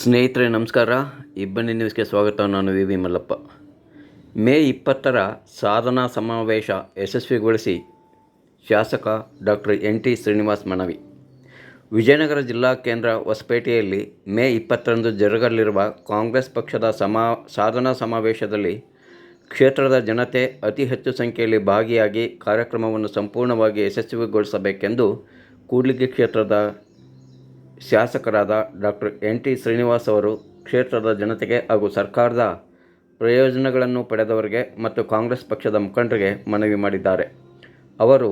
ಸ್ನೇಹಿತರೆ, ನಮಸ್ಕಾರ. ಇಬ್ಬನಿ ನ್ಯೂಸ್ಗೆ ಸ್ವಾಗತ. ನಾನು ವಿ ವಿ ಮಲ್ಲಪ್ಪ. ಮೇ ಇಪ್ಪತ್ತರ ಸಾಧನಾ ಸಮಾವೇಶ ಯಶಸ್ವಿಗೊಳಿಸಿ ಶಾಸಕ ಡಾಕ್ಟರ್ ಎನ್. ಟಿ. ಶ್ರೀನಿವಾಸ್ ಮನವಿ. ವಿಜಯನಗರ ಜಿಲ್ಲಾ ಕೇಂದ್ರ ಹೊಸಪೇಟೆಯಲ್ಲಿ ಮೇ ಇಪ್ಪತ್ತರಂದು ಜರುಗಲಿರುವ ಕಾಂಗ್ರೆಸ್ ಪಕ್ಷದ ಸಮಾ, ಸಾಧನಾ ಸಮಾವೇಶದಲ್ಲಿ ಕ್ಷೇತ್ರದ ಜನತೆ ಅತಿ ಹೆಚ್ಚು ಸಂಖ್ಯೆಯಲ್ಲಿ ಭಾಗಿಯಾಗಿ ಕಾರ್ಯಕ್ರಮವನ್ನು ಸಂಪೂರ್ಣವಾಗಿ ಯಶಸ್ವಿಗೊಳಿಸಬೇಕೆಂದು ಕೂಡ್ಲಿಗಿ ಕ್ಷೇತ್ರದ ಶಾಸಕರಾದ ಡಾಕ್ಟರ್ ಎನ್ ಟಿ ಶ್ರೀನಿವಾಸ್ ಅವರು ಕ್ಷೇತ್ರದ ಜನತೆಗೆ ಹಾಗೂ ಸರ್ಕಾರದ ಪ್ರಯೋಜನಗಳನ್ನು ಪಡೆದವರಿಗೆ ಮತ್ತು ಕಾಂಗ್ರೆಸ್ ಪಕ್ಷದ ಮುಖಂಡರಿಗೆ ಮನವಿ ಮಾಡಿದ್ದಾರೆ. ಅವರು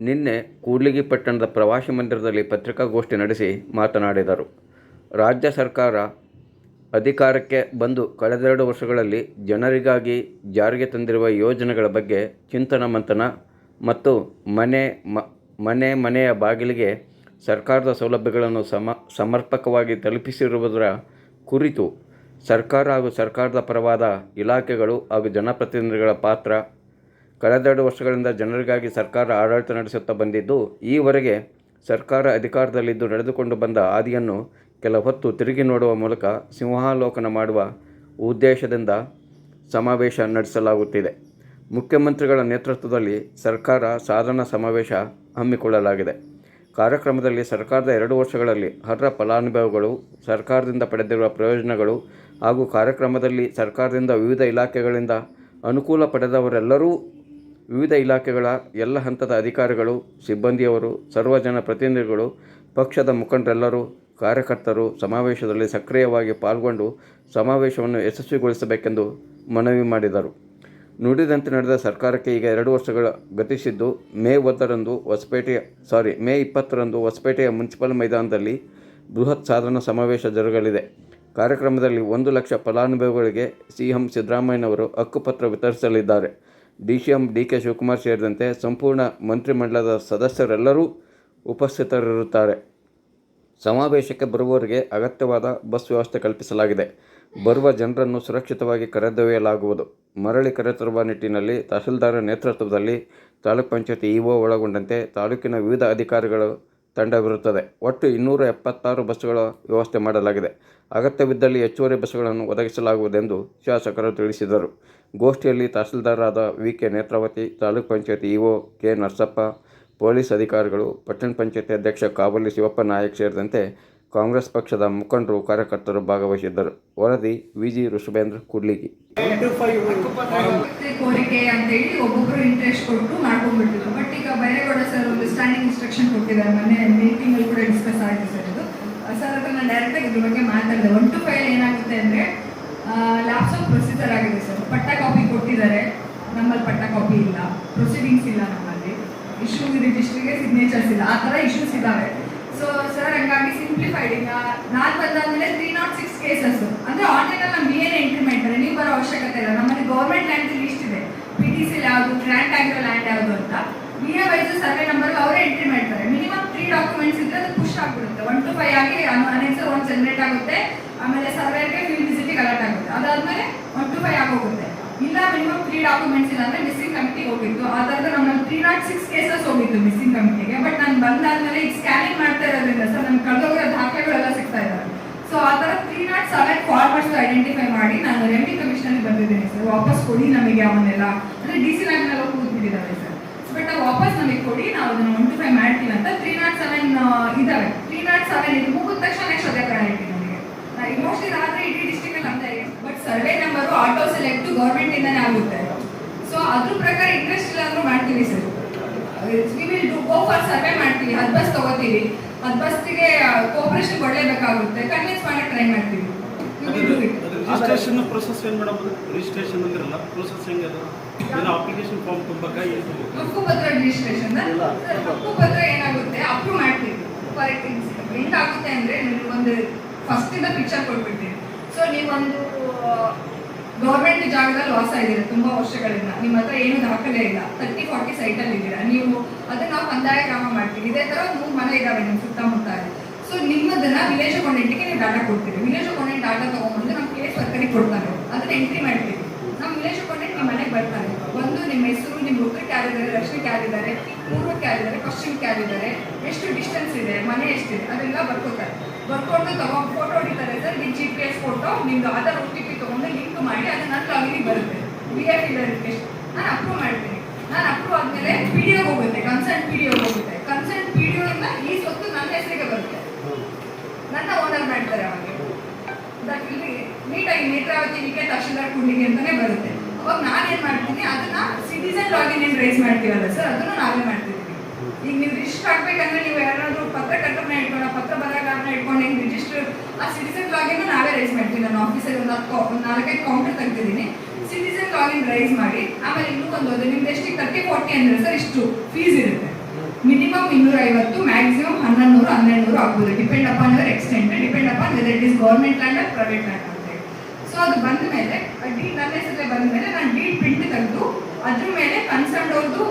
ನಿನ್ನೆ ಕೂಡ್ಲಿಗಿ ಪಟ್ಟಣದ ಪ್ರವಾಸಿ ಮಂದಿರದಲ್ಲಿ ಪತ್ರಿಕಾಗೋಷ್ಠಿ ನಡೆಸಿ ಮಾತನಾಡಿದರು. ರಾಜ್ಯ ಸರ್ಕಾರ ಅಧಿಕಾರಕ್ಕೆ ಬಂದು ಕಳೆದೆರಡು ವರ್ಷಗಳಲ್ಲಿ ಜನರಿಗಾಗಿ ಜಾರಿಗೆ ತಂದಿರುವ ಯೋಜನೆಗಳ ಬಗ್ಗೆ ಚಿಂತನ ಮಂಥನ ಮತ್ತು ಮನೆ ಮನೆ ಮನೆಯ ಬಾಗಿಲಿಗೆ ಸರ್ಕಾರದ ಸೌಲಭ್ಯಗಳನ್ನು ಸಮ, ಸಮರ್ಪಕವಾಗಿ ತಲುಪಿಸಿರುವುದರ ಕುರಿತು ಸರ್ಕಾರ ಹಾಗೂ ಸರ್ಕಾರದ ಪರವಾದ ಇಲಾಖೆಗಳು ಹಾಗೂ ಜನಪ್ರತಿನಿಧಿಗಳ ಪಾತ್ರ. ಕಳೆದೆರಡು ವರ್ಷಗಳಿಂದ ಜನರಿಗಾಗಿ ಸರ್ಕಾರ ಆಡಳಿತ ನಡೆಸುತ್ತಾ ಬಂದಿದ್ದು, ಈವರೆಗೆ ಸರ್ಕಾರ ಅಧಿಕಾರದಲ್ಲಿದ್ದು ನಡೆದುಕೊಂಡು ಬಂದ ಹಾದಿಯನ್ನು ಕೆಲ ಹೊತ್ತು ತಿರುಗಿ ನೋಡುವ ಮೂಲಕ ಸಿಂಹಾಲೋಕನ ಮಾಡುವ ಉದ್ದೇಶದಿಂದ ಸಮಾವೇಶ ನಡೆಸಲಾಗುತ್ತಿದೆ. ಮುಖ್ಯಮಂತ್ರಿಗಳ ನೇತೃತ್ವದಲ್ಲಿ ಸರ್ಕಾರ ಸಾಧನ ಸಮಾವೇಶ ಹಮ್ಮಿಕೊಳ್ಳಲಾಗಿದೆ. ಕಾರ್ಯಕ್ರಮದಲ್ಲಿ ಸರ್ಕಾರದ ಎರಡು ವರ್ಷಗಳಲ್ಲಿ ಅರ್ಹ ಫಲಾನುಭವಿಗಳು, ಸರ್ಕಾರದಿಂದ ಪಡೆದಿರುವ ಪ್ರಯೋಜನಗಳು ಹಾಗೂ ಕಾರ್ಯಕ್ರಮದಲ್ಲಿ ಸರ್ಕಾರದಿಂದ ವಿವಿಧ ಇಲಾಖೆಗಳಿಂದ ಅನುಕೂಲ ಪಡೆದವರೆಲ್ಲರೂ ವಿವಿಧ ಇಲಾಖೆಗಳ ಎಲ್ಲ ಹಂತದ ಅಧಿಕಾರಿಗಳು, ಸಿಬ್ಬಂದಿಯವರು, ಸರ್ವ ಜನ ಪ್ರತಿನಿಧಿಗಳು, ಪಕ್ಷದ ಮುಖಂಡರೆಲ್ಲರೂ, ಕಾರ್ಯಕರ್ತರು ಸಮಾವೇಶದಲ್ಲಿ ಸಕ್ರಿಯವಾಗಿ ಪಾಲ್ಗೊಂಡು ಸಮಾವೇಶವನ್ನು ಯಶಸ್ವಿಗೊಳಿಸಬೇಕೆಂದು ಮನವಿ ಮಾಡಿದರು. ನುಡಿದಂತೆ ನಡೆದ ಸರ್ಕಾರಕ್ಕೆ ಈಗ ಎರಡು ವರ್ಷಗಳ ಗತಿಸಿದ್ದು, ಮೇ ಒಂದರಂದು ಹೊಸಪೇಟೆಯ ಸಾರಿ ಮೇ ಇಪ್ಪತ್ತರಂದು ಹೊಸಪೇಟೆಯ ಮುನ್ಸಿಪಲ್ ಮೈದಾನದಲ್ಲಿ ಬೃಹತ್ ಸಾಧನ ಸಮಾವೇಶ ಜರುಗಲಿದೆ. ಕಾರ್ಯಕ್ರಮದಲ್ಲಿ ಒಂದು ಲಕ್ಷ ಫಲಾನುಭವಿಗಳಿಗೆ ಸಿ ಎಂ ಸಿದ್ದರಾಮಯ್ಯನವರು ಹಕ್ಕುಪತ್ರ ವಿತರಿಸಲಿದ್ದಾರೆ. D C M D K Shivakumar ಸೇರಿದಂತೆ ಸಂಪೂರ್ಣ ಮಂತ್ರಿಮಂಡಲದ ಸದಸ್ಯರೆಲ್ಲರೂ ಉಪಸ್ಥಿತರಿರುತ್ತಾರೆ. ಸಮಾವೇಶಕ್ಕೆ ಬರುವವರಿಗೆ ಅಗತ್ಯವಾದ ಬಸ್ ವ್ಯವಸ್ಥೆ ಕಲ್ಪಿಸಲಾಗಿದೆ. ಬರುವ ಜನರನ್ನು ಸುರಕ್ಷಿತವಾಗಿ ಕರೆದೊಯ್ಯಲಾಗುವುದು. ಮರಳಿ ಕರೆತರುವ ನಿಟ್ಟಿನಲ್ಲಿ ತಹಸೀಲ್ದಾರ ನೇತೃತ್ವದಲ್ಲಿ ತಾಲೂಕ್ ಪಂಚಾಯತಿ ಇಒ ಒಳಗೊಂಡಂತೆ ತಾಲೂಕಿನ ವಿವಿಧ ಅಧಿಕಾರಿಗಳು ತಂಡವಿರುತ್ತದೆ ಒಟ್ಟು ಇನ್ನೂರ ಎಪ್ಪತ್ತಾರು ಬಸ್ಸುಗಳ ವ್ಯವಸ್ಥೆ ಮಾಡಲಾಗಿದೆ. ಅಗತ್ಯವಿದ್ದಲ್ಲಿ ಹೆಚ್ಚುವರಿ ಬಸ್ಸುಗಳನ್ನು ಒದಗಿಸಲಾಗುವುದೆಂದು ಶಾಸಕರು ತಿಳಿಸಿದರು. ಗೋಷ್ಠಿಯಲ್ಲಿ ತಹಸೀಲ್ದಾರರಾದ ವಿ ಕೆ ನೇತ್ರಾವತಿ, ತಾಲೂಕ್ ಪಂಚಾಯತಿ E O K Narasappa police ಅಧಿಕಾರಿಗಳು ಪಟ್ಟಣ ಪಂಚಾಯತಿ ಅಧ್ಯಕ್ಷ ಕಾಬಲಿ ಶಿವಪ್ಪ ನಾಯಕ್ ಸೇರಿದಂತೆ ಕಾಂಗ್ರೆಸ್ ಪಕ್ಷದ ಮುಖಂಡರು ಕಾರ್ಯಕರ್ತರು ಭಾಗವಹಿಸಿದ್ದರು. ವರದಿ ವಿಜಿ ಋಷಭೇಂದ್ರ ಕುಡ್ಲಿಗಿ ಕೋರಿಕೆ ಅಂತ ಹೇಳಿ ಒಬ್ಬೊಬ್ರು ಇಂಟ್ರೆಸ್ಟ್ ಕೊಟ್ಟು ಮಾಡ್ಕೊಂಡ್ಬಿಟ್ಟಿದ್ರು. ಬಟ್ ಈಗ ಬೈರೇಗೌಡ ಸರ್ ಒಂದು ಸ್ಟ್ಯಾಂಡಿಂಗ್ ಇನ್ಸ್ಟ್ರಕ್ಷನ್ ಕೊಟ್ಟಿದ್ದಾರೆ. ಮೊನ್ನೆ ಮೀಟಿಂಗ್ ಅಲ್ಲಿ ಕೂಡ ಡಿಸ್ಕಸ್ ಆಗಿದೆ ಸರ್ ಇದು. ಸರ್ ಹತ್ರ ನಾನು ಡೈರೆಕ್ಟ್ ಆಗಿ ಇದ್ರ ಬಗ್ಗೆ ಮಾತಾಡಿದೆ. ಒನ್ ಟು ಫೈವ್ ಏನಾಗುತ್ತೆ ಅಂದ್ರೆ ಲ್ಯಾಪ್ಸ್ ಆಫ್ ಪ್ರೊಸೀಜರ್ ಆಗಿದೆ ಸರ್ ಪಟ್ಟ ಕಾಪಿ ಕೊಟ್ಟಿದ್ದಾರೆ. ನಮ್ಮಲ್ಲಿ ಪಟ್ಟ ಕಾಪಿ ಇಲ್ಲ. ಪ್ರೊಸೀಡಿಂಗ್ಸ್ ಇಲ್ಲ ಇಶ್ಯೂ ರಿಜಿಸ್ಟ್ರಿಗೆ ಸಿಗ್ನೇಚರ್ಸ್ ಇಲ್ಲ. ಆ ಥರ ಇಶ್ಯೂಸ್ ಇದ್ದಾವೆ ಸೊ ಸರ್ ಹಂಗಾಗಿ ಸಿಂಪ್ಲಿಫೈಡ್ ಈಗ ನಾನು ಬಂದಾದ್ಮೇಲೆ ತ್ರೀ ನಾಟ್ ಸಿಕ್ಸ್ ಕೇಸಸ್ ಅಂದ್ರೆ ಆನ್ಲೈನ್ ಅಲ್ಲಿ ನಮ್ಗೆ ಏನು ಎಂಟ್ರಿ ಮಾಡ್ತಾರೆ ನೀವು ಬರೋ ಅವಶ್ಯಕತೆ ಇಲ್ಲ. ನಮ್ಮಲ್ಲಿ ಗೌರ್ಮೆಂಟ್ ಲ್ಯಾಂಡ್ ಲಿಸ್ಟ್ ಇದೆ. ಪಿ ಟಿ ಸಿ ಯಾವುದು ಗ್ರ್ಯಾಂಟ್ ಆಗಿರೋ ಲ್ಯಾಂಡ್ ಯಾವುದು ಅಂತ. B A wise survey number ಅವರೇ ಎಂಟ್ರಿ ಮಾಡ್ತಾರೆ. ಮಿನಿಮಮ್ ತ್ರೀ ಡಾಕ್ಯುಮೆಂಟ್ಸ್ ಇದ್ರೆ ಅದು ಪುಷ್ ಆಗ್ಬಿಡುತ್ತೆ. ಒನ್ ಟು ಫೈವ್ ಆಗಿ ಅನೆನ್ಸರ್ ಒಂದು ಜನರೇಟ್ ಆಗುತ್ತೆ. ಆಮೇಲೆ ಸರ್ವೇಗೆ ಫೀಲ್ಡ್ ವಿಸಿಟಿಗೆ ಕಲೆಕ್ಟ್ ಆಗುತ್ತೆ. ಅದಾದ್ಮೇಲೆ ಒನ್ ಟು ಫೈವ್ ಆಗೋಗುತ್ತೆ ಇಲ್ಲ ಮಿನಿಮಮ್ ತ್ರೀ ಡಾಕ್ಯುಮೆಂಟ್ಸ್ ಇಲ್ಲ ಅಂದ್ರೆ ಮಿಸ್ಸಿಂಗ್ ಕಮಿಟಿಗೆ ಹೋಗಿತ್ತು ಆ ಥರದ ನಮ್ಮಲ್ಲಿ ನಾಟ್ ಸಿಕ್ಸ್ ಕೇಸಸ್ ಹೋಗಿತ್ತು ಮಿಸ್ಸಿಂಗ್ ಕಮಿಟಿಗೆ ಬಟ್ ನಾನು ಬಂದಾದ್ಮೇಲೆ ಈಗ ಸ್ಕ್ಯಾನಿಂಗ್ ಮಾಡ್ತಾ ಇರೋದ್ರಿಂದ ಸರ್, ನಮ್ಗೆ ಕಳೆದೋಗಿರೋ ದಾಖಲೆಗಳೆಲ್ಲ ಸಿಗ್ತಾ ಇದ್ದಾರೆ ಸೊ ಆ ಥರ three naught seven farmers identify ಮಾಡಿ ನಾನು ರೆವಿನ್ಯೂ ಕಮಿಷನಲ್ಲಿ ಬಂದಿದ್ದೀನಿ ಸರ್. ವಾಪಸ್ ಕೊಡಿ ನಮಗೆ ಅವನ್ನೆಲ್ಲ. ಅಂದರೆ ಡಿ ಸಿ ಲ್ಯಾಬ್ನೆಲ್ಲ ಕೂತ್ಬಿಟ್ಟಿದ್ದಾರೆ ಸರ್. ಬಟ್ ವಾಪಸ್ ನಮಗೆ ಕೊಡಿ, ನಾವು ಅದನ್ನು ಫೈವ್ ಮಾಡ್ತೀವಿ ಅಂತ ತ್ರೀ ನಾಟ್ ಸೆವೆನ್ ಇದ್ದಾವೆ ತ್ರೀ ನಾಟ್ ಸೆವೆನ್ ಇದು ಮುಗಿದ ತಕ್ಷಣ ನೆಕ್ಸ್ಟ್ ಅದೇ ಇಟ್ಟಿದ್ದೀನಿ ನಮಗೆ. ಮೋಸ್ಟ್ಲಿ ರಾತ್ರಿ ಇಡೀ ಡಿಸ್ಟಿಕ್ ಅಲ್ಲಿ ಅಂತ. ಇದೆ but survey number auto select government ಇಂದಾನೆ ಆಗುತ್ತೆ. ಸೊ ಅದ್ರ ಪ್ರಕಾರ ಇಂಟ್ರೆಸ್ಟ್ ಇಲ್ಲಾದರೂ ಮಾಡ್ತೀವಿ sir. We will do go for survey ಮಾಡ್ತೀವಿ. ಹತ್ತು ಬಸ್ ತಗೋತೀವಿ. ಹತ್ತು ಬಸ್ಸಿಗೆ ಕೋಪರೇಷನ್ ಕೊಡಲೇಬೇಕಾಗುತ್ತೆ ಕನ್ವಿನ್ಸ್ ಮಾಡಕ್ಕೆ ಟ್ರೈ ಮಾಡ್ತೀವಿ. Will ರಿಜಿಸ್ಟ್ರೇಷನ್ ಪ್ರೊಸೆಸ್ ಏನು ಮೇಡಮ್ ರಿಜಿಸ್ಟ್ರೇಷನ್ ಅಂದಿರಲ್ಲ ಪ್ರೊಸೆಸ್ ಹೆಂಗದ ಏನೋ ಅಪ್ಲಿಕೇಶನ್ ಫಾರ್ಮ್ ತುಂಬಕ್ಕ ಏನು ರಿಜಿಸ್ಟ್ರೇಷನ್ ಹಕ್ಕುಪತ್ರ ಏನಾಗುತ್ತೆ? ಅಪ್ರೂವ್ ಮಾಡ್ತೀವಿ. ಫಾರ್ ಹೆಂಗಾಗುತ್ತೆ ಅಂದ್ರೆ ನೀವು ಒಂದು ಫಸ್ಟ್ ಇಂದ ಪಿಕ್ಚರ್ ಕೊಟ್ಬಿಡ್ತೀವಿ. ಸೊ ನೀವೊಂದು ಗೌರ್ಮೆಂಟ್ ಜಾಗದಲ್ಲಿ ವಾಸ ಇದ್ದೀರಾ ತುಂಬಾ ವರ್ಷಗಳಿಂದ. ನಿಮ್ಮ ಹತ್ರ ಏನು ದಾಖಲೆ ಇಲ್ಲ. ತರ್ಟಿ ಫಾರ್ಟಿ ಸೈಟ್ ಅಲ್ಲಿ ಇದ್ದೀರಾ. ನೀವು ಅದನ್ನ ನಾವು ಕಂದಾಯ ಗ್ರಾಮ ಮಾಡ್ತೀವಿ. ಇದೇ ತರ ಮೂರು ಮನೆ ಇದಾವೆ ನಿಮ್ಮ ಸುತ್ತಮುತ್ತ ಸೊ ನಿಮ್ಮದನ್ನ ವಿಲೇಜ್ ಅಕೌಂಟೆಂಟ್ಗೆ ನೀವು ಡಾಟಾ ಕೊಡ್ತೀರಿ. ವಿಲೇಜ್ ಅಕೌಂಟೆಂಟ್ ಡಾಟಾ ತಗೊಂಡ್ಬಂದು ನಮ್ಮ ಕೇಸ್ ವರ್ಕರಿಗೆ ಕೊಡ್ತಾರೆ. ಅದನ್ನ ಎಂಟ್ರಿ ಮಾಡ್ತೀವಿ. ನಮ್ಮ ವಿಲೇಜ್ ಅಕೌಂಟೆಂಟ್ ನಿಮ್ಮ ಮನೆಗೆ ಬರ್ತಾರೆ. ಒಂದು ನಿಮ್ಮ ಹೆಸರು, ನಿಮ್ಮ ಉತ್ತರಕ್ಕೆ ಯಾರಿದ್ದಾರೆ ದಕ್ಷಿಣಕ್ಕೆ ಯಾರಿದ್ದಾರೆ ಪೂರ್ವಕ್ಕೆ ಯಾರಿದ್ದಾರೆ ಪಶ್ಚಿಮಕ್ಕೆ ಯಾರಿದ್ದಾರೆ ಎಷ್ಟು ಡಿಸ್ಟೆನ್ಸ್ ಇದೆ, ಮನೆ ಎಷ್ಟಿದೆ, ಅದೆಲ್ಲ ಬರ್ಕೊತಾರೆ. ಬರ್ಕೊಂಡು ತಗೊಂಡು ಫೋಟೋ ಹೊಡಿತಾರೆ ಸರ್. ಫೋಟೋ ನಿಮ್ದು ಆಧಾರ್ ಒ ಟಿ ಪಿ ಮಾಡಿ, ಅದು ನನ್ನ ಲಾಗಿನಿಗೆ ಬರುತ್ತೆ. ಐ ಪಿ ವೆರಿಫಿಕೇಶನ್ ನಾನು ಅಪ್ರೂವ್ ಮಾಡ್ತೀನಿ. ನಾನು ಅಪ್ರೂವ್ ಆದಮೇಲೆ ಪಿ ಡಿ ಹೋಗುತ್ತೆ ಕನ್ಸರ್ಟ್ ಪಿ ಡಿ ಹೋಗುತ್ತೆ. ಕನ್ಸರ್ಟ್ ಪಿ ಡಿ ಇಂದ ಈ ಸೊತ್ತು ನನ್ನ ಹೆಸರಿಗೆ ಬರುತ್ತೆ. ನನ್ನ ಓನರ್ ಮಾಡ್ತಾರೆ ಅವಾಗ. ದಟ್ ಇಲ್ಲಿ ನೀಟಾಗಿ ನೇತ್ರಾವತಿ ವಿಕೆ ತಹಶೀಲ್ದಾರ್ ಕುಂಡಿಗೆ ಅಂತಾನೆ ಬರುತ್ತೆ. ಅವಾಗ ನಾನೇನು ಮಾಡ್ತೀನಿ, ಅದನ್ನ ಸಿಟಿಸನ್ ಲಾಗಿನ್ ಏನು ರೈಸ್ ಮಾಡ್ತೀವಲ್ಲ ಸರ್ ಅದನ್ನು ನಾವೇ ಮಾಡ್ತಿದ್ದೀವಿ. ಈಗ ನೀವು ರಿಜಿಸ್ಟರ್ ಆಗ್ಬೇಕಂದ್ರೆ ನೀವು ಯಾರಾದ್ರೂ ಪತ್ರಕರ್ತರನ್ನ ಇಟ್ಕೊಂಡು, ಪತ್ರ ಬರಗಾರನ ಇಟ್ಕೊಂಡು ಹೆಂಗೆ ರಿಜಿಸ್ಟರ್ ಆ ಸಿಟಿಸನ್ ಲಾಗಿನ್ ನಾವೇ ರೈಸ್ ಮಾಡ್ತೀವಿ. ಆಫೀಸಲ್ಲಿ ಒಂದು ನಾಲ್ಕೈದು ಕೌಂಟರ್ ತೆಗ್ದಿದ್ದೀನಿ. ಸಿಟಿಸನ್ ಲಾಗಿನ್ ರೈಸ್ ಮಾಡಿ. ಆಮೇಲೆ ಇನ್ನೂ ಒಂದು ಅದು ನಿಮ್ದು ಎಷ್ಟಿಗೆ ತರ್ಟಿ ಫೋರ್ಟಿ ಅಂದರೆ ಸರ್ ಇಷ್ಟು ಫೀಸ್ ಇರುತ್ತೆ. ಮಿನಿಮಮ್ ಇನ್ನೂರ ಐವತ್ತು ಮ್ಯಾಕ್ಸಿಮಮ್ ಹನ್ನೊಂದು ನೂರು ಹನ್ನೆರಡು ನೂರು ಆಗ್ಬೋದು depend upon your extent depend upon it is government land or private land ಅಂತ ಸೊ ಅದು ಬಂದ ಮೇಲೆ ಡೀಡ್ ನನ್ನ ಹೆಸರಲ್ಲೇ ಬಂದ ಮೇಲೆ ನಾನು ಡೀಡ್ ಪ್ರಿಂಟ್ ತೆಗೆದು ಅದ್ರ ಮೇಲೆ ಕನ್ಸರ್ನ್ ಅವ್ರದ್ದು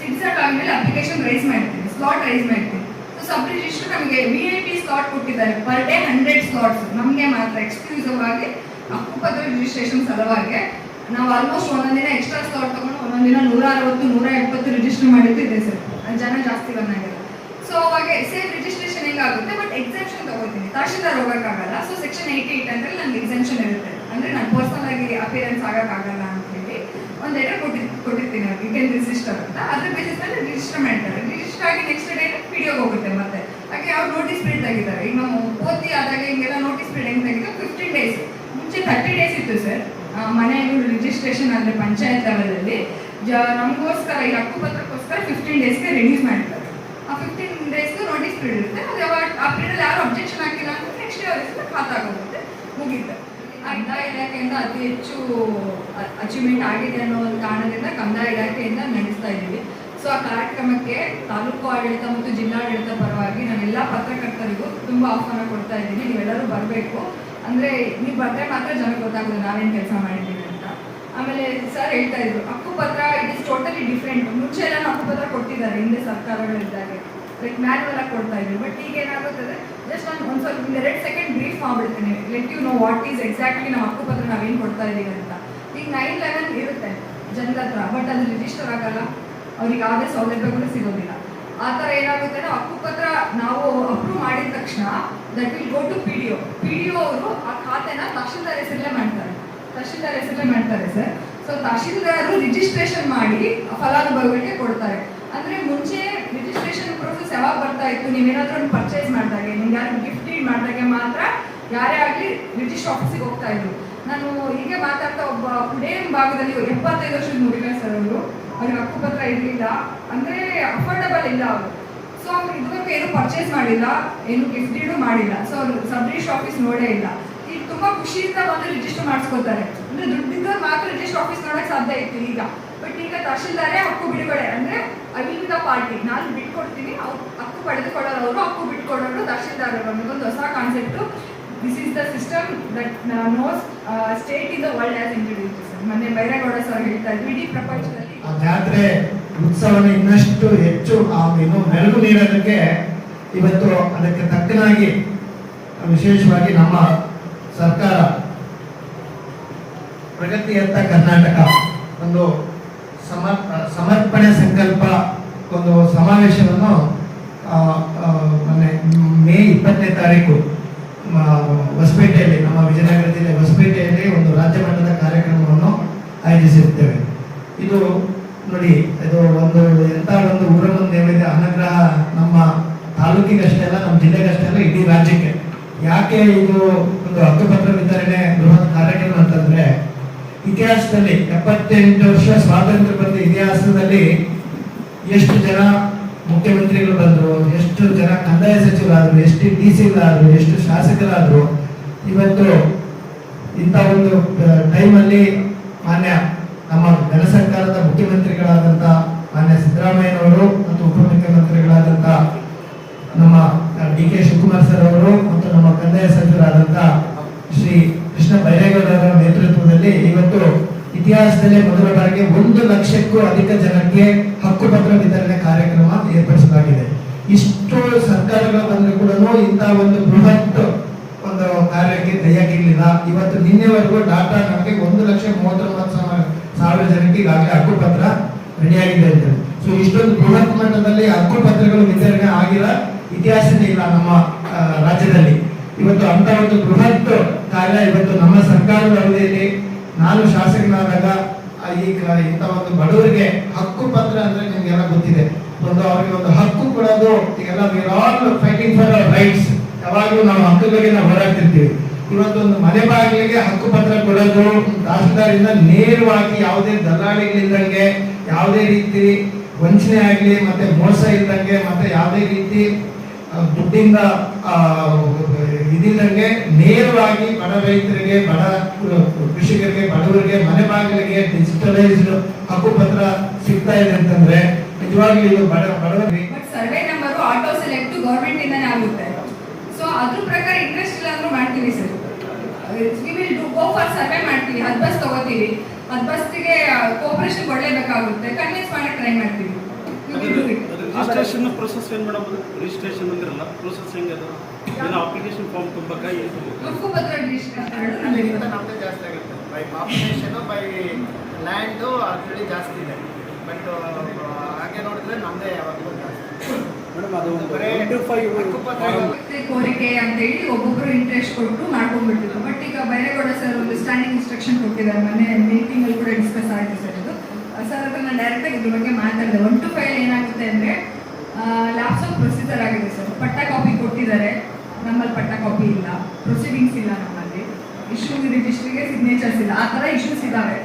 ಸಿಟಿಸನ್ ಮೇಲೆ ಅಪ್ಲಿಕೇಶನ್ ರೈಸ್ ಮಾಡ್ತೀನಿ ಸ್ಲಾಟ್ ರೈಸ್ ಮಾಡ್ತೀನಿ. ಸಬ್ ರಿಜಿಸ್ಟರ್ ನಮಗೆ ವಿ ಐ ಪಿ ಸ್ಲಾಟ್ ಕೊಟ್ಟಿದ್ದಾರೆ. ಪರ್ ಡೇ ಹಂಡ್ರೆಡ್ ಸ್ಲಾಟ್ಸ್ ನಮಗೆ ಮಾತ್ರ ಎಕ್ಸ್ಕ್ಲೂಸಿವ್ ಆಗಿ ಅಕ್ಕಪಕ್ಕದ ರಿಜಿಸ್ಟ್ರೇಷನ್ ಸಲುವಾಗಿ ನಾವು ಆಲ್ಮೋಸ್ಟ್ ಒಂದೊಂದು ದಿನ ಎಕ್ಸ್ಟ್ರಾ ಸ್ಲಾಟ್ ತಗೊಂಡು ಒಂದೊಂದು ದಿನ ನೂರ ಅರವತ್ತು ನೂರ ಎಪ್ಪತ್ತು ರಿಜಿಸ್ಟರ್ ಮಾಡಿದ್ದು ಸರ್ ಜನ ಜಾಸ್ತಿ ಬಂದಾಗಿಲ್ಲ. ಸೊ ಅವಾಗ ಸೇಮ್ ರಿಜಿಸ್ಟ್ರೇಷನ್ ಆಗುತ್ತೆ ಬಟ್ ಎಕ್ಸೆಪ್ಷನ್ ತಗೋತೀನಿ ತಹಶೀಲ್ದಾರ್ ಹೋಗೋಕ್ಕಾಗಲ್ಲ. ಸೊ ಸೆಕ್ಷನ್ ಏಯ್ಟಿ ಏಯ್ಟ್ ಅಂದ್ರೆ ನನಗೆ ಎಕ್ಸಾಮ್ಷನ್ ಇರುತ್ತೆ. ಅಂದ್ರೆ ನಾನು ಪರ್ಸನಲ್ ಆಗಿ ಅಪಿಯರೆನ್ಸ್ ಆಗೋಕ್ಕಾಗಲ್ಲ ಅಂತ ಹೇಳಿ ಒಂದು ಲೆಟರ್ ಕೊಟ್ಟಿ, ಕೊಟ್ಟಿರ್ತೀನಿ ಅವ್ರಿಗೆ. ರಿಜಿಸ್ಟರ್ ಅಂತ. ಅದ್ರ ಬೇಸಿಸ್ ಮೇಲೆ ರಿಜಿಸ್ಟರ್ ಮಾಡ್ತಾರೆ. ರಿಜಿಸ್ಟರ್ ಆಗಿ ನೆಕ್ಸ್ಟ್ ಡೇ ಪಿಡಿಯೋಗೆ ಹೋಗುತ್ತೆ ಮತ್ತೆ. ಹಾಗೆ ಅವ್ರು ನೋಟಿಸ್ ಪೀರಿಯಡ್ ತೆಗಿತಾರೆ. ಈಗ ನಾವು ಓದಿ ಆದಾಗ ಹಿಂಗೆಲ್ಲ ನೋಟಿಸ್ ಪೀರಿಯಡ್ ಹೆಂಗೆ ತೆಗಿದ್ರೆ ಫಿಫ್ಟೀನ್ ಡೇಸ್ ಮುಂಚೆ ತರ್ಟಿ ಡೇಸ್ ಇತ್ತು ಸರ್ ಮನೆಯಲ್ಲಿ ರಿಜಿಸ್ಟ್ರೇಷನ್ ಅಂದರೆ ಪಂಚಾಯತ್ ಲೆವೆಲಲ್ಲಿ ಜ, ನಮಗೋಸ್ಕರ ಈ ಹಕ್ಕುಪತ್ರಕ್ಕೋಸ್ಕರ ಫಿಫ್ಟೀನ್ ಡೇಸ್ಗೆ ರಿಲೀಸ್ ಮಾಡ್ತಾರೆ. ಆ ಫಿಫ್ಟೀನ್ ಡೇಸ್ಗೂ ನೋಟಿಸ್ ಪೀರಿಯಡ್ ಇರುತ್ತೆ. ಅದು ಯಾವಾಗ, ಆ ಪೀರಿಯಡ್ ಯಾರು ಅಬ್ಜೆಕ್ಷನ್ ಹಾಕಿಲ್ಲ ಅಂದರೆ ನೆಕ್ಸ್ಟ್ ಡೇ ಅವ್ರಿಗೆ ಖಾತಾಗೋಗುತ್ತೆ ಮುಗೀತು. ಕಂದಾಯ ಇಲಾಖೆಯಿಂದ ಅತಿ ಹೆಚ್ಚು ಅಚೀವ್ಮೆಂಟ್ ಆಗಿದೆ ಅನ್ನೋ ಒಂದು ಕಾರಣದಿಂದ ಕಂದಾಯ ಇಲಾಖೆಯಿಂದ ನಡೆಸ್ತಾ ಇದ್ದೀವಿ. ಸೊ ಆ ಕಾರ್ಯಕ್ರಮಕ್ಕೆ ತಾಲೂಕು ಆಡಳಿತ ಮತ್ತು ಜಿಲ್ಲಾಡಳಿತ ಪರವಾಗಿ ನಾನು ಎಲ್ಲ ಪತ್ರಕರ್ತರಿಗೂ ತುಂಬ ಆಹ್ವಾನ ಕೊಡ್ತಾ ಇದ್ದೀನಿ. ನೀವೆಲ್ಲರೂ ಬರಬೇಕು. ಅಂದರೆ ನೀವು ಬಂದರೆ ಮಾತ್ರ ಜನಕ್ಕೆ ಗೊತ್ತಾಗೋದು ನಾವೇನು ಕೆಲಸ ಮಾಡಿದ್ದೀನಿ ಅಂತ. ಆಮೇಲೆ ಸರ್ ಹೇಳ್ತಾ ಇದ್ರು ಹಕ್ಕುಪತ್ರ ಇಟ್ ಇಸ್ ಟೋಟಲಿ ಡಿಫ್ರೆಂಟ್. ಮುಂಚೆ ಎಲ್ಲ ಹಕ್ಕುಪತ್ರ ಕೊಟ್ಟಿದ್ದಾರೆ, ಹಿಂದೆ ಸರ್ಕಾರಗಳಿದ್ದಾಗೆ ಲೈಕ್ ಮ್ಯಾನ್ಯಲ್ ಆಗಿ ಕೊಡ್ತಾ ಇದ್ರು. ಬಟ್ ಈಗ ಏನಾಗುತ್ತದೆ ಜಸ್ಟ್ ನಾನು ಒಂದು ಸ್ವಲ್ಪ ಎರಡು ಸೆಕೆಂಡ್ ಬ್ರೀಫ್ ಮಾಡ್ಬಿಡ್ತೀನಿ. Let you know what is exactly ನಾವು ಹಕ್ಕುಪತ್ರ ನಾವೇನು ಕೊಡ್ತಾ ಇದ್ದೀವಿ ಅಂತ. ಈಗ ನೈನ್ ಲೆವೆನ್ ಇರುತ್ತೆ, ಜನರ ಹತ್ರ. ಬಟ್ ಅದು ರಿಜಿಸ್ಟರ್ ಆಗಲ್ಲ. ಅವ್ರಿಗೆ ಯಾವುದೇ ಸೌಲಭ್ಯಗಳು ಸಿಗೋದಿಲ್ಲ. ಆ ಥರ ಏನಾಗುತ್ತೆ ಅಂದ್ರೆ ಹಕ್ಕುಪತ್ರ ನಾವು ಅಪ್ರೂವ್ ಮಾಡಿದ ತಕ್ಷಣ that will go to P D O P D O ಅವರು ಆ ಖಾತೆನ ತಹಶೀಲ್ದಾರ್ ಹೆಸರಲ್ಲೇ ಮಾಡ್ತಾರೆ. ತಹಶೀಲ್ದಾರ್ ಹೆಸರಲ್ಲೇ ಮಾಡ್ತಾರೆ ಸರ್ ಸೊ ತಹಶೀಲ್ದಾರರು ರಿಜಿಸ್ಟ್ರೇಷನ್ ಮಾಡಿ ಫಲಾನುಭವಿಗಳಿಗೆ ಕೊಡ್ತಾರೆ. ಅಂದರೆ ಮುಂಚೆ ರಿಜಿಸ್ಟ್ರೇಷನ್ ಪ್ರೋಸೆಸ್ ಯಾವಾಗ ಬರ್ತಾ ಇತ್ತು? ನೀವೇನಾದ್ರೂ ಒಂದು ಪರ್ಚೇಸ್ ಮಾಡಿದಾಗ, ನಿಮ್ಗೆ ಯಾರು ಗಿಫ್ಟ್ ಡೀಡ್ ಮಾಡಿದಾಗ ಮಾತ್ರ ಯಾರೇ ಆಗಲಿ ರಿಜಿಸ್ಟರ್ ಆಫೀಸಿಗೆ ಹೋಗ್ತಾ ಇದ್ರು. ನಾನು ಹೀಗೆ ಮಾತಾಡ್ತಾ ಒಬ್ಬ ಕುಡೇಮ್ ಭಾಗದಲ್ಲಿ ಎಪ್ಪತ್ತೈದು ವರ್ಷದ ಮುಗಿಲ ಸರ್ ಅವರು. ಅವ್ರಿಗೆ ಹಕ್ಕುಪತ್ರ ಇರಲಿಲ್ಲ. ಅಂದ್ರೆ ಅಫೋರ್ಡಬಲ್ ಇಲ್ಲ ಅವರು. ಸೊ ಅವ್ರು ಇದುವರೆಗೂ ಏನು ಪರ್ಚೇಸ್ ಮಾಡಿಲ್ಲ, ಏನು ಗಿಫ್ಟ್ ಮಾಡಿಲ್ಲ. ಸೊ ಅವರು ಸಬ್ ರಿಜಿಸ್ಟರ್ ಆಫೀಸ್ ನೋಡೇ ಇಲ್ಲ. ಈಗ ತುಂಬಾ ಖುಷಿಯಿಂದ ಬಂದು ರಿಜಿಸ್ಟರ್ ಮಾಡಿಸ್ಕೋತಾರೆ ಅಂದ್ರೆ ದುಡ್ಡಿಂದ ಮಾತ್ರ ರಿಜಿಸ್ಟರ್ ಆಫೀಸ್ ನೋಡಕ್ ಸಾಧ್ಯ ಇತ್ತು ಈಗ. ಬಟ್ ಈಗ ತಹಶೀಲ್ದಾರೇ ಹಕ್ಕು ಬಿಡುಗಡೆ. ಅಂದ್ರೆ ಐ ಪಾರ್ಟಿ ನಾನು ಬಿಟ್ಕೊಡ್ತೀನಿ. ಅವ್ರು ಹಕ್ಕು ಪಡೆದುಕೊಳ್ಳೋರು ಅವರು ಹಕ್ಕು ಬಿಟ್ಕೊಡೋರು ತಹಶೀಲ್ದಾರ್ ಒಂದು ಹೊಸ concept this is the system that knows state in the world as introduce ಮೊನ್ನೆ ಬೈರೇಗೌಡ ಸರ್ ಹೇಳ್ತಾ ಇದ್ರು ಪ್ರಪಂಚದಲ್ಲಿ ಆ ಜಾತ್ರೆ ಉತ್ಸವನ ಇನ್ನಷ್ಟು ಹೆಚ್ಚು ಆ ಏನು ಮೆರುಗು ನೀಡೋದಕ್ಕೆ ಇವತ್ತು ಅದಕ್ಕೆ ತಕ್ಕನಾಗಿ ವಿಶೇಷವಾಗಿ ನಮ್ಮ ಸರ್ಕಾರ ಪ್ರಗತಿಯತ್ತ ಕರ್ನಾಟಕ ಒಂದು ಸಮರ್, ಸಮರ್ಪಣೆ ಸಂಕಲ್ಪ ಒಂದು ಸಮಾವೇಶವನ್ನು ಮೊನ್ನೆ ಮೇ ಇಪ್ಪತ್ತನೇ ತಾರೀಕು ಹೊಸಪೇಟೆಯಲ್ಲಿ, ನಮ್ಮ ವಿಜಯನಗರ ಜಿಲ್ಲೆ ಹೊಸಪೇಟೆಯಲ್ಲಿ ಒಂದು ರಾಜ್ಯ ಮಟ್ಟದ ಕಾರ್ಯಕ್ರಮವನ್ನು ಆಯೋಜಿಸಿರ್ತೇವೆ ಇದು ನೋಡಿ, ಇದು ಒಂದು ಎಂಥ ಒಂದು ಊರ ಮುಂದೆ ಏನಿದೆ ಅನುಗ್ರಹ ನಮ್ಮ ತಾಲೂಕಿಗಷ್ಟೇ ಅಲ್ಲ ನಮ್ಮ ಜಿಲ್ಲೆಗಷ್ಟೇ ಅಲ್ಲ ಇಡೀ ರಾಜ್ಯಕ್ಕೆ. ಯಾಕೆ ಇದು ಒಂದು ಹಕ್ಕುಪತ್ರ ವಿತರಣೆ ಬೃಹತ್ ಕಾರ್ಯಕ್ರಮ ಅಂತಂದ್ರೆ, ಇತಿಹಾಸದಲ್ಲಿ ಎಪ್ಪತ್ತೆಂಟು ವರ್ಷ ಸ್ವಾತಂತ್ರ್ಯ ಬಂದ ಇತಿಹಾಸದಲ್ಲಿ ಎಷ್ಟು ಜನ ಮುಖ್ಯಮಂತ್ರಿಗಳು ಬಂದರು, ಎಷ್ಟು ಜನ ಕಂದಾಯ ಸಚಿವರಾದರು, ಎಷ್ಟು ಡಿ ಸಿಗಳಾದರು ಎಷ್ಟು ಶಾಸಕರಾದರು, ಇವತ್ತು ಇಂಥ ಒಂದು ಟೈಮಲ್ಲಿ ಮಾನ್ಯ ನಮ್ಮ ಜನ ಸರ್ಕಾರದ ಮುಖ್ಯಮಂತ್ರಿಗಳಾದಂಥ ಮಾನ್ಯ ಸಿದ್ದರಾಮಯ್ಯನವರು ಮತ್ತು ಉಪಮುಖ್ಯಮಂತ್ರಿಗಳಾದಂಥ ನಮ್ಮ ಡಿ ಕೆ ಶಿವಕುಮಾರ್ ಸರ್ ಅವರು ಮತ್ತು ನಮ್ಮ ಕಂದಾಯ ಸಚಿವರಾದಂಥ ಶ್ರೀ ಕೃಷ್ಣ ಬೈರೇಗೌಡರ ನೇತೃತ್ವದಲ್ಲಿ ಇವತ್ತು ಇತಿಹಾಸದಲ್ಲೇ ಮೊದಲ ಬಾರಿಗೆ ಒಂದು ಲಕ್ಷಕ್ಕೂ ಅಧಿಕ ಜನಕ್ಕೆ ಹಕ್ಕುಪತ್ರ ವಿತರಣೆ ಕಾರ್ಯಕ್ರಮ ಏರ್ಪಡಿಸಲಾಗಿದೆ. ಇಷ್ಟು ಸರ್ಕಾರಗಳು ಬಂದರೂ ಕೂಡ ಇಂಥ ಒಂದು ಬೃಹತ್ ಒಂದು ಕಾರ್ಯಕ್ಕೆ ಕೈಯಾಗಿರ್ಲಿಲ್ಲ ಇವತ್ತು ನಿನ್ನೆವರೆಗೂ ಡಾಟಾ ನಮಗೆ ಒಂದು ಲಕ್ಷ ಮೂವತ್ತೊಂಬತ್ತು ಸಾವಿರ ಸಾವಿರ ಜನಕ್ಕೆ ಈಗಾಗಲೇ ಹಕ್ಕುಪತ್ರ ರೆಡಿಯಾಗಿದೆ ಅಂತ ಸೊ ಇಷ್ಟೊಂದು ಬೃಹತ್ ಮಟ್ಟದಲ್ಲಿ ಹಕ್ಕುಪತ್ರಗಳು ವಿತರಣೆ ಆಗಿಲ್ಲ. ಇತಿಹಾಸನೇ ಇಲ್ಲ ನಮ್ಮ ರಾಜ್ಯದಲ್ಲಿ. ಇವತ್ತು ಅಂತ ಒಂದು ಬೃಹತ್ ಕಾರ್ಯ ಇವತ್ತು ನಮ್ಮ ಸರ್ಕಾರದ ಅವಧಿಯಲ್ಲಿ ನಾನು ಶಾಸಕನಾದಾಗ ಈ ಇಂಥ ಒಂದು ಬಡವರಿಗೆ ಹಕ್ಕು ಪತ್ರ ಅಂದ್ರೆ ನಿಮ್ಗೆಲ್ಲ ಗೊತ್ತಿದೆ. ಒಂದು ಅವ್ರಿಗೆ ಒಂದು ಹಕ್ಕು ಕೊಡೋದು, ಈಗೆಲ್ಲ ಫೈಟಿಂಗ್ ಫಾರ್ ಅವರ್ ರೈಟ್ಸ್ ಯಾವಾಗಲೂ ನಾವು ಹಕ್ಕುಗಳಿಗೆ ನಾವು ಹೋರಾಡ್ತಿರ್ತೀವಿ. ಇವತ್ತೊಂದು ಮನೆ ಬಾಗಿಲಿಗೆ ಹಕ್ಕು ಪತ್ರ ಕೊಡೋದು, ತಹಸೀಲ್ದಾರಿಂದ ನೇರವಾಗಿ ಯಾವುದೇ ದಲ್ಲಾಳಿಗಳಿಲ್ದಂಗೆ, ಯಾವುದೇ ರೀತಿ ವಂಚನೆ ಆಗಲಿ, ಮತ್ತೆ ಮೋಸ ಇಲ್ದಂಗೆ, ಮತ್ತೆ ಯಾವುದೇ ರೀತಿ ದುಡ್ಡಿಂದ ಇದಿಲ್ಲಂಗೆ ನೇರವಾಗಿ ಬಡ ರೈತರಿಗೆ, ಬಡ ಕೃಷಿಕರಿಗೆ, ಬಡವರಿಗೆ, ಮನೆ ಬಾಗಿಲಿಗೆ ಡಿಜಿಟಲೈಸ್ಡ್ ಹಕ್ಕುಪತ್ರ ಸಿಗ್ತಾ ಇದೆ ಅಂತಂದ್ರೆ ನಿಜವಾಗ್ಲೂ ಇದು ಬಡ, ಬಡವರಿಗೆ survey number auto select government ಇಂದಾನೆ ಆಗುತ್ತೆ. ಸೊ ಅದ್ರ ಪ್ರಕಾರ ಇಂಟ್ರೆಸ್ಟ್ ಇಲ್ಲ ಮಾಡ್ತೀವಿ sir we will do go for survey ಮಾಡ್ತೀವಿ. ಹತ್ತು ಬಸ್ ತಗೋತೀವಿ. ಹತ್ತು ಬಸ್ಗೆ ಕೋಪರೇಷನ್ ಕೊಡಲೇಬೇಕಾಗುತ್ತೆ ಕನ್ವಿನ್ಸ್ ಮಾಡಕ್ ಟ್ರೈ ಮಾಡ್ತೀವಿ. ರಿಜಿಸ್ಟ್ರೇಷನ್ ಪ್ರೋಸೆಸ್ ಏನು ಮಾಡಬಹುದು ಅದು ರಿಜಿಸ್ಟ್ರೇಷನ್ ಅಂದ್ರಲ್ಲ ಪ್ರೊಸೆಸ್ ಹೆಂಗೆ ಅದು? ಏನೋ ಅಪ್ಲಿಕೇಶನ್ ಫಾರ್ಮ್ ತುಂಬಕ ಏನು ನಮ್ಮದೇ ಜಾಸ್ತಿ ಆಗುತ್ತೆ. By population by land already ಜಾಸ್ತಿ ಇದೆ. ಬಟ್ ಹಾಗೆ ನೋಡಿದ್ರೆ ನಮ್ಮದೇ ಯಾವಾಗಲೂ ಜಾಸ್ತಿ. ಮೇಡಮ್ ಅದು ಬರೀ ಹಕ್ಕುಪತ್ರಗಳು ಮತ್ತೆ ಕೋರಿಕೆ ಅಂತ ಹೇಳಿ ಒಬ್ಬೊಬ್ರು ಇಂಟ್ರೆಸ್ಟ್ ಕೊಟ್ಟು ಮಾಡ್ಕೊಂಡ್ಬಿಟ್ಟಿದ್ರು. ಬಟ್ ಈಗ ಬೈರೇಗೌಡ ಸರ್ ಒಂದು ಸ್ಟ್ಯಾಂಡಿಂಗ್ ಇನ್ಸ್ಟ್ರಕ್ಷನ್ ಕೊಟ್ಟಿದ್ದಾರೆ. ಮನೆ ಮೀಟಿಂಗ್ ಅಲ್ಲಿ ಕೂಡ ಡಿಸ್ಕಸ್ ಆಗಿದೆ ಸರ್ ಇದು. ಸರ್ ಅದನ್ನ ನಾನು ಡೈರೆಕ್ಟ್ ಆಗಿ ಇದ್ರ ಬಗ್ಗೆ ಮಾತಾಡಿದೆ. ಒನ್ ಟು ಫೈವ್ ಏನಾಗುತ್ತೆ ಅಂದ್ರೆ ಲ್ಯಾಬ್ಸ್ ಆಫ್ ಪ್ರೊಸೀಜರ್ ಆಗಿದೆ ಸರ್. ಪಟ್ಟ ಕಾಪಿ ಕೊಟ್ಟಿದ್ದಾರೆ. ನಮ್ಮಲ್ಲಿ ಪಟ್ಟ ಕಾಪಿ ಇಲ್ಲ. ಪ್ರೊಸೀಡಿಂಗ್ಸ್ ಇಲ್ಲ ನಮ್ಮಲ್ಲಿ. ಇಶ್ಯೂ ರಿಜಿಸ್ಟ್ರಿಗೆ ಸಿಗ್ನೇಚರ್ಸ್ ಇಲ್ಲ. ಆ ಥರ ಇಶ್ಯೂಸ್ ಇದ್ದಾವೆ